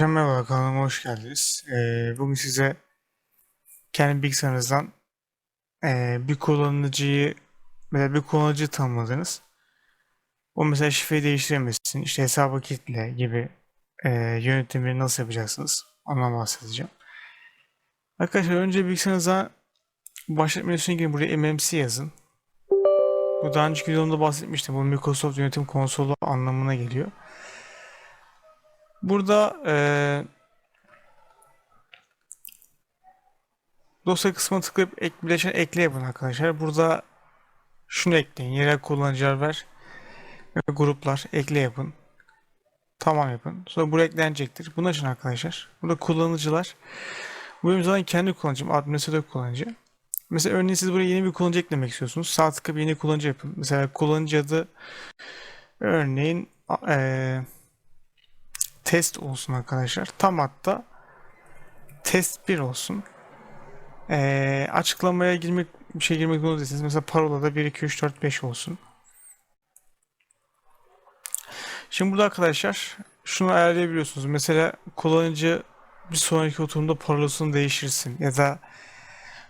Merhaba kanalıma hoş geldiniz. Ee, bugün size kendi bilgisayarınızdan ee, bir kullanıcıyı mesela bir kullanıcı tanımladınız. O mesela şifreyi değiştiremezsin. İşte hesabı kilitle gibi ee, yönetimini nasıl yapacaksınız? Ondan bahsedeceğim. Arkadaşlar önce bilgisayarınıza başlat menüsüne girin. Buraya MMC yazın. Bu daha önceki videomda bahsetmiştim. Bu Microsoft Yönetim Konsolu anlamına geliyor. Burada eee dosya kısmına tıklayıp ek, bileşen ekle yapın arkadaşlar. Burada şunu ekleyin. Yerel kullanıcılar ver ve gruplar ekle yapın. Tamam yapın. Sonra buraya eklenecektir. Bunu açın arkadaşlar. Burada kullanıcılar. Bu benim zaten kendi kullanıcım. Administratör kullanıcı. Mesela örneğin siz buraya yeni bir kullanıcı eklemek istiyorsunuz. Sağ tıklayıp yeni kullanıcı yapın. Mesela kullanıcı adı örneğin eee test olsun arkadaşlar. Tam hatta test 1 olsun. Ee, açıklamaya girmek bir şey girmek zorunda değilsiniz. Mesela parola da 1 2 3 4 5 olsun. Şimdi burada arkadaşlar şunu ayarlayabiliyorsunuz. Mesela kullanıcı bir sonraki oturumda parolasını değiştirsin ya da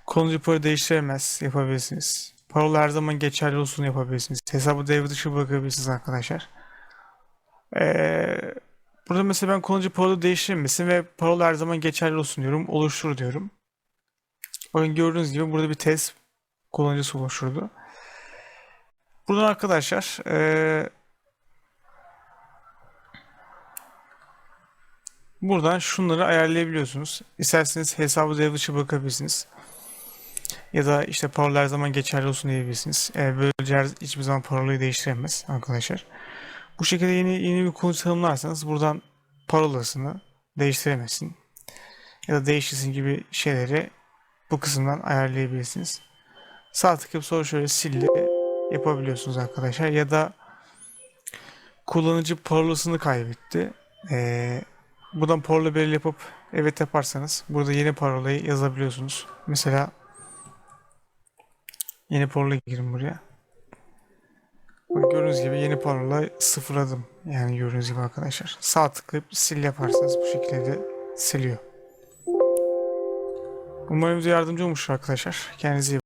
kullanıcı parola değiştiremez yapabilirsiniz. Parola her zaman geçerli olsun yapabilirsiniz. Hesabı devre dışı bırakabilirsiniz arkadaşlar. Ee, Burada mesela ben kullanıcı parola değiştirmesin ve parola her zaman geçerli olsun diyorum. Oluştur diyorum. Bakın gördüğünüz gibi burada bir test kullanıcısı oluşturdu. Buradan arkadaşlar eee, buradan şunları ayarlayabiliyorsunuz. İsterseniz hesabı devre dışı bırakabilirsiniz. Ya da işte parola her zaman geçerli olsun diyebilirsiniz. Eee böylece hiçbir zaman parolayı değiştiremez arkadaşlar. Bu şekilde yeni yeni bir kullanıcı tanımlarsanız buradan parolasını değiştiremezsin ya da değiştirsin gibi şeyleri bu kısımdan ayarlayabilirsiniz. Sağ tıklayıp sonra şöyle sil de yapabiliyorsunuz arkadaşlar ya da kullanıcı parolasını kaybetti. Ee, buradan parola belirli yapıp evet yaparsanız burada yeni parolayı yazabiliyorsunuz. Mesela yeni parola girin buraya. Bak Gördüğünüz gibi yeni parola sıfırladım. Yani gördüğünüz gibi arkadaşlar. Sağ tıklayıp sil yaparsanız bu şekilde de siliyor. Umarım yardımcı olmuştur arkadaşlar. Kendinize iyi